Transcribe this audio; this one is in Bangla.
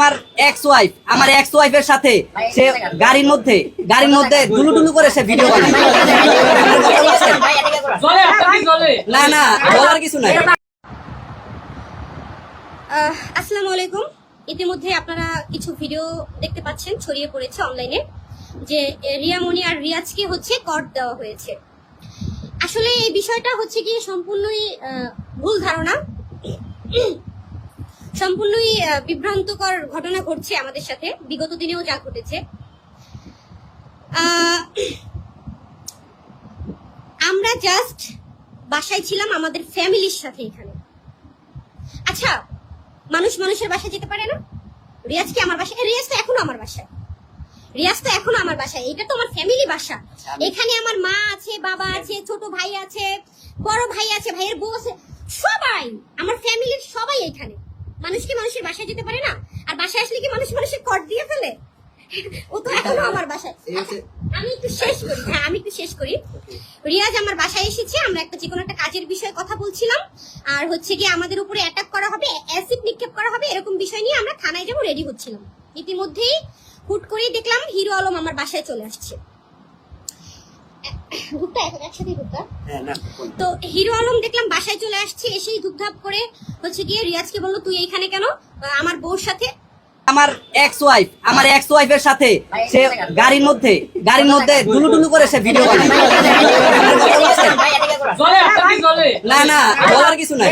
আমার এক্স ওয়াইফ আমার এক্স ওয়াইফের সাথে সে গাড়ির মধ্যে গাড়ির মধ্যে দুলু টুলু করে সে ভিডিও না না বলার কিছু নাই। আহ, আসসালামু আলাইকুম। ইতিমধ্যে আপনারা কিছু ভিডিও দেখতে পাচ্ছেন ছড়িয়ে পড়েছে অনলাইনে যে রিয়ামণি আর রিয়াজকে হচ্ছে কর দেওয়া হয়েছে। আসলে এই বিষয়টা হচ্ছে কি সম্পূর্ণই আহ, ভুল ধারণা। সম্পূর্ণই বিভ্রান্তকর ঘটনা ঘটছে আমাদের সাথে। বিগত দিনেও যা ঘটেছে। আমরা জাস্ট বাসায় ছিলাম আমাদের ফ্যামিলির সাথে এখানে। আচ্ছা মানুষ মানুষের বাসায় যেতে পারে না? রিয়াজ কি আমার বাসায়? রিয়াজ তো এখনও আমার বাসায়। রিয়াজ তো এখনও আমার বাসায়। এটা তো আমার ফ্যামিলি বাসা। এখানে আমার মা আছে বাবা আছে ছোট ভাই আছে বড় ভাই আছে ভাইয়ের বউ আছে। সবাই! আমার মানুষ কি মানুষের বাসায় যেতে পারে না? আর বাসায় আসলে কি মানুষ মানুষের কর দিয়ে ফেলে? ও তো এখনও আমার বাসায়। আমি একটু শেষ করি। হ্যাঁ আমি একটু শেষ করি। রিয়াজ আমার বাসায় এসেছে আমরা একটা যে কোনো একটা কাজের বিষয়ে কথা বলছিলাম। আর হচ্ছে কি আমাদের উপরে অ্যাটাক করা হবে অ্যাসিড নিক্ষেপ করা হবে এরকম বিষয় নিয়ে আমরা থানায় যাব রেডি হচ্ছিলাম। ইতিমধ্যেই হুট করেই দেখলাম হিরো আলম আমার বাসায় চলে আসছে। এখন একসাথে হ্যাঁ, তো হিরো আলম দেখলাম বাসায় চলে আসছে এসেই ধুপধাপ করে হচ্ছে গিয়ে রিয়াজকে বলল তুই এইখানে কেন? আমার বউর সাথে? আমার এক্স ওয়াইফ আমার এক্স ওয়াইফের সাথে। সে গাড়ির মধ্যে গাড়ির মধ্যে দুলু টুলু করে সে ভিডিও বানায়। আপনারা কথা বলছেন? জলে একটা কি জলে না না বলার কিছু নাই।